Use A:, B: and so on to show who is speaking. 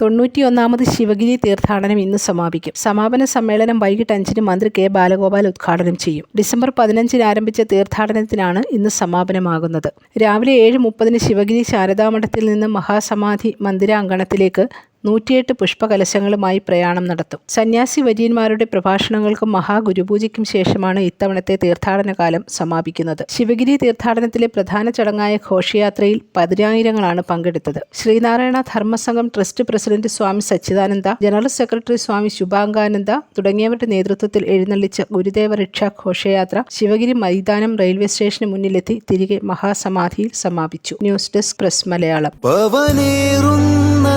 A: തൊണ്ണൂറ്റിയൊന്നാമത് ശിവഗിരി തീർത്ഥാടനം ഇന്ന് സമാപിക്കും. സമാപന സമ്മേളനം വൈകിട്ട് അഞ്ചിന് മന്ത്രി കെ. ബാലഗോപാൽ ഉദ്ഘാടനം ചെയ്യും. ഡിസംബർ പതിനഞ്ചിന് ആരംഭിച്ച തീർത്ഥാടനത്തിനാണ് ഇന്ന് സമാപനമാകുന്നത്. രാവിലെ ഏഴ് മുപ്പതിന് ശിവഗിരി ശാരദാമഠത്തിൽ നിന്ന് മഹാസമാധി മന്ദിരാങ്കണത്തിലേക്ക് നൂറ്റിയെട്ട് പുഷ്പകലശങ്ങളുമായി പ്രയാണം നടത്തും. സന്യാസി വര്യന്മാരുടെ പ്രഭാഷണങ്ങൾക്കും മഹാഗുരുപൂജയ്ക്കും ശേഷമാണ് ഇത്തവണത്തെ തീർത്ഥാടന കാലം സമാപിക്കുന്നത്. ശിവഗിരി തീർത്ഥാടനത്തിലെ പ്രധാന ചടങ്ങായ ഘോഷയാത്രയിൽ പതിനായിരങ്ങളാണ് പങ്കെടുത്തത്. Sreenarayana Dharmasangham trust president Swami Sachidananda general secretary Swami Subhangananda തുടങ്ങിയവരുടെ നേതൃത്വത്തിൽ എഴുന്നള്ളിച്ച ഗുരുദേവ രക്ഷാ ഘോഷയാത്ര ശിവഗിരി മൈതാനം റെയിൽവേ സ്റ്റേഷന് മുന്നിലെത്തി തിരികെ മഹാസമാധിയിൽ സമാപിച്ചു. News desk press Malayalam.
B: പവനേറുന്ന